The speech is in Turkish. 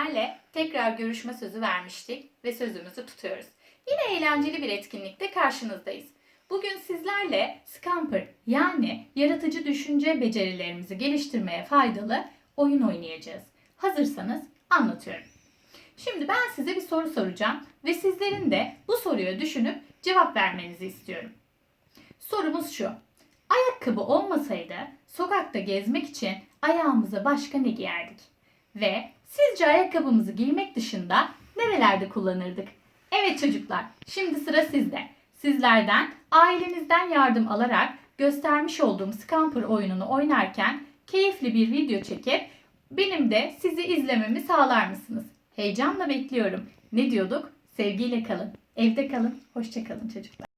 Sizlerle tekrar görüşme sözü vermiştik ve sözümüzü tutuyoruz. Yine eğlenceli bir etkinlikte karşınızdayız. Bugün sizlerle Scamper yani yaratıcı düşünce becerilerimizi geliştirmeye faydalı oyun oynayacağız. Hazırsanız anlatıyorum. Şimdi ben size bir soru soracağım ve sizlerin de bu soruyu düşünüp cevap vermenizi istiyorum. Sorumuz şu. Ayakkabı olmasaydı sokakta gezmek için ayağımıza başka ne giyerdik? Ve sizce ayakkabımızı giymek dışında nerelerde kullanırdık? Evet çocuklar, şimdi sıra sizde. Sizlerden ailenizden yardım alarak göstermiş olduğum Scamper oyununu oynarken keyifli bir video çekip benim de sizi izlememi sağlar mısınız? Heyecanla bekliyorum. Ne diyorduk? Sevgiyle kalın. Evde kalın. Hoşça kalın çocuklar.